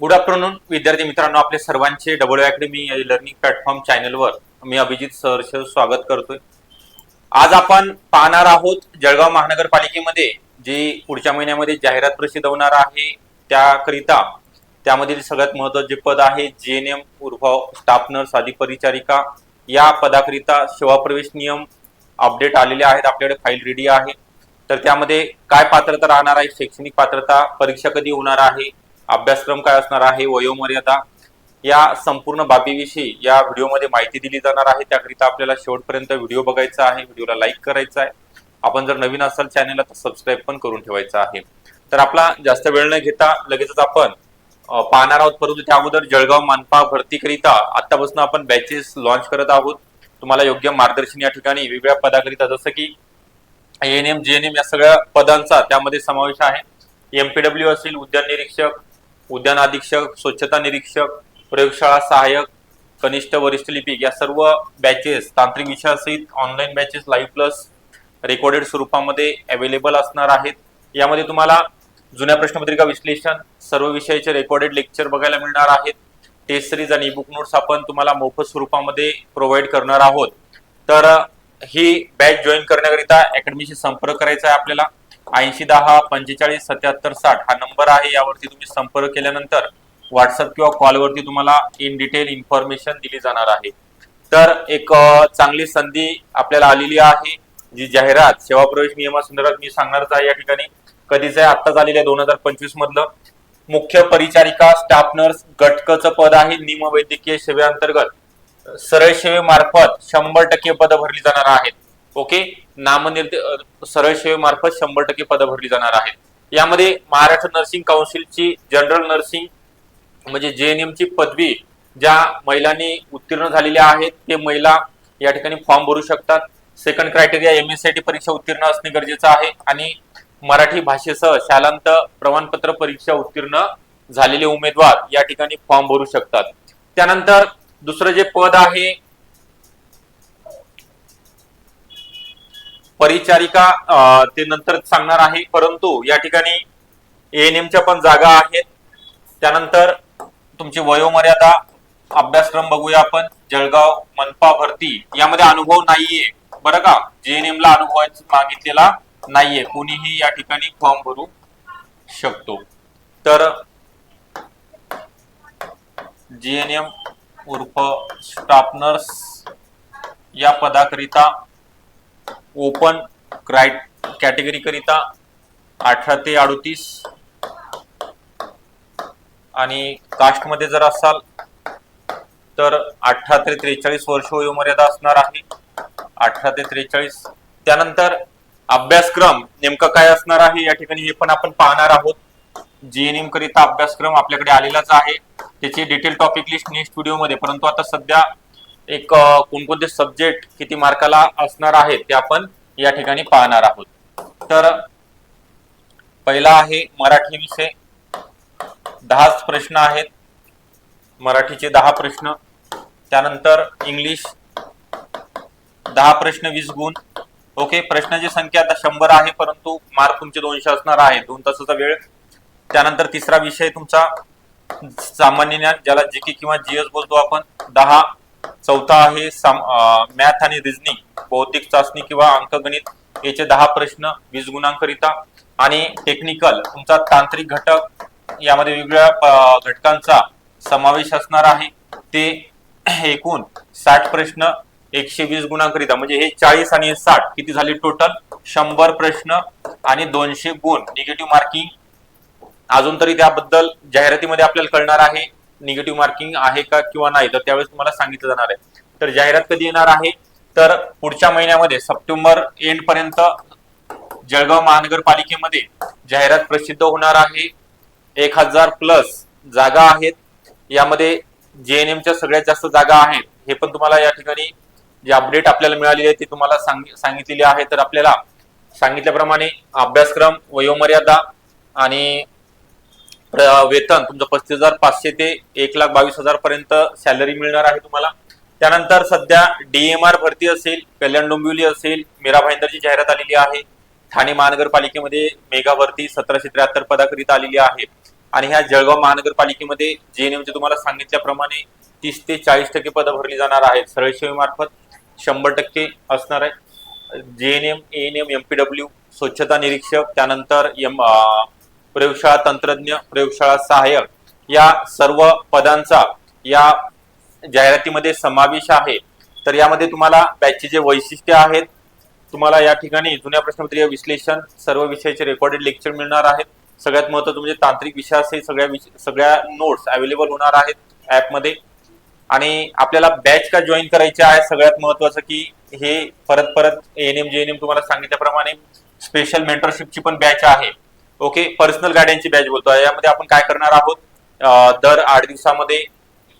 Good afternoon विद्यार्थी मित्रांनो. आपले सर्वांचे डबल अकॅडमी लर्निंग प्लॅटफॉर्म चॅनलवर मी अभिजित सहर्ष स्वागत करतोय. आज आपण पाहणार आहोत जळगाव महानगरपालिकेमध्ये जी पुढच्या महिन्यामध्ये जाहिरात प्रसिद्ध होणार आहे त्याकरिता त्यामधील सगळ्यात महत्त्वाचे पद आहे जे एन एम उर्फ स्टाफ नर्स आदी परिचारिका. या पदाकरिता सेवा प्रवेश नियम अपडेट आलेले आहेत आपल्याकडे फाईल रेडी आहे. तर त्यामध्ये काय पात्रता राहणार आहे? शैक्षणिक पात्रता परीक्षा कधी होणार आहे? अभ्यासक्रम काय असणार आहे वयोमर्यादा या संपूर्ण बाबीविषयी या व्हिडिओमध्ये माहिती दिली जाणार आहे. त्याकरिता आपल्याला शेवटपर्यंत व्हिडिओ बघायचा आहे व्हिडिओला लाईक करायचा आहे. आपण जर नवीन असाल चॅनेलला तर सबस्क्राईब पण करून ठेवायचा आहे. तर आपला जास्त वेळ न घेता लगेचच आपण पाहणार आहोत. परंतु त्या अगोदर जळगाव मानपा भरतीकरिता आतापासून आपण बॅचेस लॉन्च करत आहोत. तुम्हाला योग्य मार्गदर्शन या ठिकाणी वेगवेगळ्या पदाकरिता जसं की N M G N M या सगळ्या पदांचा त्यामध्ये समावेश आहे. एमपीडब्ल्यू असेल उद्यान निरीक्षक उद्यान अधीक्षक स्वच्छता निरीक्षक प्रयोगशाळा सहाय्यक कनिष्ठ वरिष्ठ लिपिक या सर्व बॅचेस तांत्रिक विषयासहित online batches live plus recorded स्वरूपामध्ये अवेलेबल असणार आहेत. यामध्ये तुम्हाला जुन्या प्रश्नपत्रिका विश्लेषण सर्व विषयाचे रेकॉर्डेड लेक्चर बघायला मिळणार आहेत. टेस्ट सिरीज आणि बुक नोट्स आपण तुम्हाला मोफत स्वरूपामध्ये प्रोव्हाइड करणार आहोत. तर ही बॅच जॉईन करण्याकरिता अकॅडमीशी संपर्क करायचा आहे आपल्याला. ऐंशी दहा पंचेचाळीस सत्याहत्तर साठ हा नंबर आहे. यावरती तुम्ही संपर्क केल्यानंतर व्हॉट्सअप किंवा कॉलवरती तुम्हाला इन डिटेल इन्फॉर्मेशन दिली जाणार आहे. तर एक चांगली संधी आपल्याला आलेली आहे जी जाहिरात सेवा प्रवेश नियमासंदर्भात मी सांगणारच आहे या ठिकाणी. कधीच आहे आत्ताच आलेलं आहे दोन हजार पंचवीस मधलं मुख्य परिचारिका स्टाफ नर्स गटकचं पद आहे निमवैद्यकीय सेवेअंतर्गत. सरळ सेवेमार्फत शंभर टक्के पद भरली जाणार आहेत. ओके? नामनिर्दे सरळ सेवेमार्फत शंभर टक्के पद भरली जाणार आहेत. यामध्ये महाराष्ट्र नर्सिंग काउन्सिलची जनरल नर्सिंग म्हणजे जे एन ची पदवी ज्या महिलांनी उत्तीर्ण झालेल्या आहेत ते महिला या ठिकाणी फॉर्म भरू शकतात. Second criteria M S C T परीक्षा उत्तीर्ण असणे गरजेचं आहे आणि मराठी भाषेसह शालांत प्रमाणपत्र परीक्षा उत्तीर्ण झालेले उमेदवार या ठिकाणी फॉर्म भरू शकतात. त्यानंतर दुसरं जे पद आहे परिचारिका ते नंतर सांगणार आहे. परंतु या ठिकाणी एएनएमच्या पण जागा आहेत. त्यानंतर तुमची वयोमर्यादा अभ्यासक्रम बघूया आपण. जळगाव मनपा भरती यामध्ये अनुभव नाहीये. बरं का? जेएनएम ला अनुभव मागितलेला नाहीये. कोणीही या ठिकाणी फॉर्म भरू शकतो. तर जीएनएम उर्फ स्टाफ नर्स या पदाकरिता ओपन क्राय कॅटेगरी करिता अठरा ते अडतीस. आणि कास्टमध्ये जर असाल तर अठरा ते त्रेचाळीस वर्ष वयोमर्यादा असणार आहे. अठरा ते त्रेचाळीस. त्यानंतर अभ्यासक्रम नेमका काय असणार आहे या ठिकाणी हे पण आपण पाहणार आहोत. जीएनएम करिता अभ्यासक्रम आपल्याकडे आलेलाच आहे. त्याची डिटेल टॉपिक लिस्ट नेक्स्ट व्हिडिओमध्ये परंतु आता सध्या एक कोणकोणते सब्जेक्ट किती मार्काला असणार आहेत ते आपण या ठिकाणी पाहणार आहोत. तर पहिला आहे मराठी विषय. दहाच प्रश्न आहेत. मराठीचे दहा प्रश्न. त्यानंतर इंग्लिश. दहा प्रश्न वीस गुण. ओके प्रश्नाची संख्या आता शंभर आहे परंतु मार्क तुमचे दोनशे असणार आहे दोन तासाचा वेळ. त्यानंतर तिसरा विषय तुमचा सामान्य ज्ञान ज्याला जीके किंवा जीएस बोलतो आपण दहा. चौथा आहे मॅथ आणि रिझनिंग भौतिक चाचणी किंवा अंकगणित याचे दहा प्रश्न वीस गुणांकरिता. आणि टेक्निकल तुमचा तांत्रिक घटक यामध्ये वेगवेगळ्या घटकांचा समावेश असणार आहे. ते एकूण साठ प्रश्न एकशे वीस गुणांकरिता म्हणजे हे चाळीस आणि साठ किती झाले टोटल शंभर प्रश्न आणि दोनशे गुण निगेटिव्ह मार्किंग अजून तरी त्याबद्दल जाहिरातीमध्ये आपल्याला कळणार आहे. निगेटिव्ह मार्किंग आहे का किंवा नाही तर त्यावेळेस तुम्हाला सांगितलं जाणार आहे. तर जाहिरात कधी येणार आहे? तर पुढच्या महिन्यामध्ये सप्टेंबर एंड पर्यंत जळगाव महानगरपालिकेमध्ये जाहिरात प्रसिद्ध होणार आहे. एक हजार प्लस जागा आहेत. यामध्ये जे एन एमच्या सगळ्यात जास्त जागा आहेत. हे पण तुम्हाला या ठिकाणी जे अपडेट आपल्याला मिळालेली आहे ती तुम्हाला सांग- सांगितलेली आहे. तर आपल्याला सांगितल्याप्रमाणे अभ्यासक्रम वयोमर्यादा आणि वेतन तुमचं पस्तीस हजार पाचशे ते एक लाख बावीस हजार पर्यंत सॅलरी मिळणार आहे तुम्हाला. त्यानंतर सध्या डीएमआर भरती असेल कल्याण डोंबिवली असेल मीरा भाईंदरची जाहिरात आलेली आहे. ठाणे महानगरपालिकेमध्ये मेगा भरती सतराशे त्र्याहत्तर पदाकरिता आलेली आहे. आणि ह्या जळगाव महानगरपालिकेमध्ये जे चे तुम्हाला सांगितल्याप्रमाणे तीस ते चाळीस टक्के पदं भरली जाणार आहेत. सरळ सेवेमार्फत शंभर टक्के असणार आहे. G N M A N M M P W स्वच्छता निरीक्षक त्यानंतर एम प्रयोगशाळा तंत्रज्ञ प्रयोगशाळा सहाय्यक या सर्व पदांचा या जाहिरातीमध्ये समावेश आहे. तर यामध्ये तुम्हाला बॅचचे जे वैशिष्ट्य आहेत तुम्हाला या ठिकाणी जुन्या प्रश्नपत्रिका विश्लेषण सर्व विषयाचे रेकॉर्डेड लेक्चर मिळणार आहेत. सगळ्यात महत्त्वाचं म्हणजे तांत्रिक विषयाचे सगळ्या सगळ्या नोट्स अवेलेबल होणार आहेत ऍपमध्ये आणि आपल्याला बॅच का जॉईन करायचे आहे सगळ्यात महत्वाचं की हे परत परत N M G N M तुम्हाला सांगितल्याप्रमाणे स्पेशल मेंटरशिपची पण बॅच आहे. ओके पर्सनल गाड्यांची बॅच बोलतो यामध्ये आपण काय करणार आहोत? दर आठ दिवसामध्ये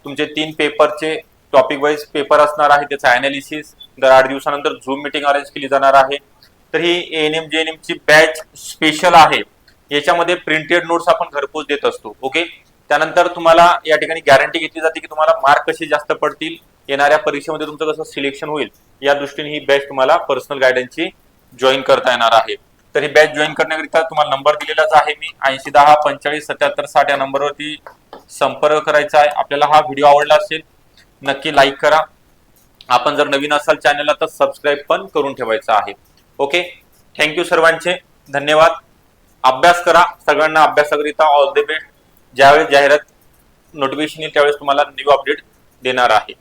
तुमचे तीन पेपरचे टॉपिक वाईज पेपर असणार आहे त्याचं अनालिसिस दर आठ दिवसानंतर झूम मिटिंग अरेंज केली जाणार आहे. तर ही एन एम जे एन ची बॅच स्पेशल आहे. याच्यामध्ये प्रिंटेड नोट्स आपण घरपोच देत असतो. ओके त्यानंतर तुम्हाला या ठिकाणी गॅरंटी घेतली जाते की तुम्हाला मार्क कसे जास्त पडतील येणाऱ्या परीक्षेमध्ये तुमचं कसं सिलेक्शन होईल या दृष्टीने ही बॅच तुम्हाला पर्सनल गायडन्सची जॉईन करता येणार आहे. तर ही बॅच जॉईन करण्याकरिता तुम्हाला नंबर दिलेलाच आहे मी. ऐंशी दहा पंचेचाळीस सत्याहत्तर साठ या नंबरवरती संपर्क करायचा आहे. आपल्याला हा व्हिडिओ आवडला असेल नक्की लाईक करा. आपण जर नवीन असाल चॅनलला तर सबस्क्राईब पण करून ठेवायचं आहे. ओके थँक्यू सर्वांचे. धन्यवाद. अभ्यास करा. सगळ्यांना अभ्यासाकरिता ऑल द बेस्ट ज्यावेळेस जाहिरात नोटिफिकेशन येईल त्यावेळेस तुम्हाला न्यू अपडेट देणार आहे.